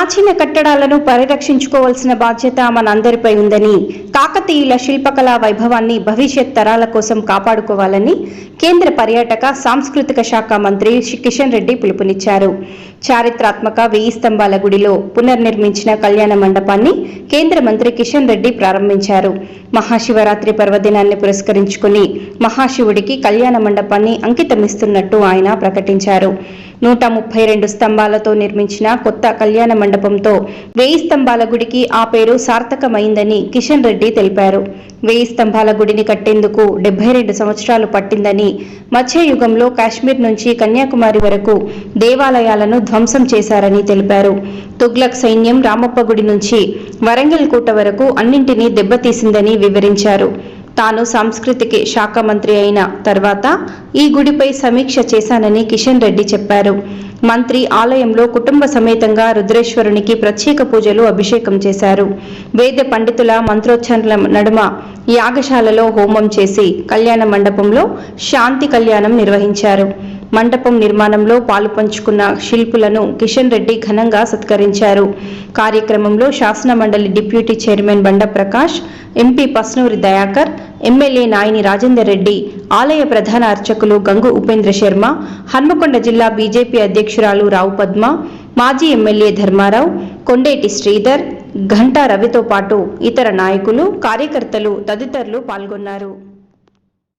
ప్రాచీన కట్టడాలను పరిరక్షించుకోవాల్సిన బాధ్యత మనందరిపై ఉందని కాకతీయుల శిల్పకళా వైభవాన్ని భవిష్యత్ తరాల కోసం కాపాడుకోవాలని కేంద్ర పర్యాటక సాంస్కృతిక శాఖ మంత్రి కిషన్ రెడ్డి పిలుపునిచ్చారు. చారిత్రాత్మక వెయ్యి స్తంభాల గుడిలో పునర్నిర్మించిన కళ్యాణ మండపాన్ని కేంద్ర మంత్రి కిషన్ రెడ్డి ప్రారంభించారు. మహాశివరాత్రి పర్వదినాన్ని పురస్కరించుకుని మహాశివుడికి కళ్యాణ మండపాన్ని అంకితమిస్తున్నట్టు ఆయన ప్రకటించారు. నూట ముప్పై రెండు స్తంభాలతో నిర్మించిన కొత్త కళ్యాణ మండపంతో వెయ్యి స్తంభాల గుడికి ఆ పేరు సార్థకమైందని కిషన్ రెడ్డి తెలిపారు. వెయ్యి స్తంభాల గుడిని కట్టేందుకు డెబ్బై రెండు సంవత్సరాలు పట్టిందని మధ్యయుగంలో కాశ్మీర్ నుంచి కన్యాకుమారి వరకు దేవాలయాలను ధ్వంసం చేశారని తెలిపారు. తుగ్లక్ సైన్యం రామప్ప గుడి నుంచి వరంగల్ కూట వరకు అన్నింటినీ దెబ్బతీసిందని వివరించారు. తాను సాంస్కృతిక శాఖ మంత్రి అయిన తర్వాత ఈ గుడిపై సమీక్ష చేశానని కిషన్ రెడ్డి చెప్పారు. మంత్రి ఆలయంలో కుటుంబ సమేతంగా రుద్రేశ్వరునికి ప్రత్యేక పూజలు అభిషేకం చేశారు. వేద పండితుల మంత్రోచ్చరణల నడుమ యాగశాలలో హోమం చేసి కళ్యాణ మండపంలో శాంతి కళ్యాణం నిర్వహించారు. మండపం నిర్మాణంలో పాలు పంచుకున్న శిల్పులను కిషన్ రెడ్డి ఘనంగా సత్కరించారు. కార్యక్రమంలో శాసన మండలి deputy chairman Banda Prakash MP Pasnuri Dayakar MLA Nayani Rajender Reddy ఆలయ ప్రధాన అర్చకులు గంగు ఉపేంద్ర శర్మ హన్మకొండ జిల్లా బీజేపీ అధ్యక్షురాలు రావు పద్మ మాజీ ఎమ్మెల్యే ధర్మారావు కొండేటి శ్రీధర్ ఘంటా రవితో పాటు ఇతర నాయకులు కార్యకర్తలు తదితరులు పాల్గొన్నారు.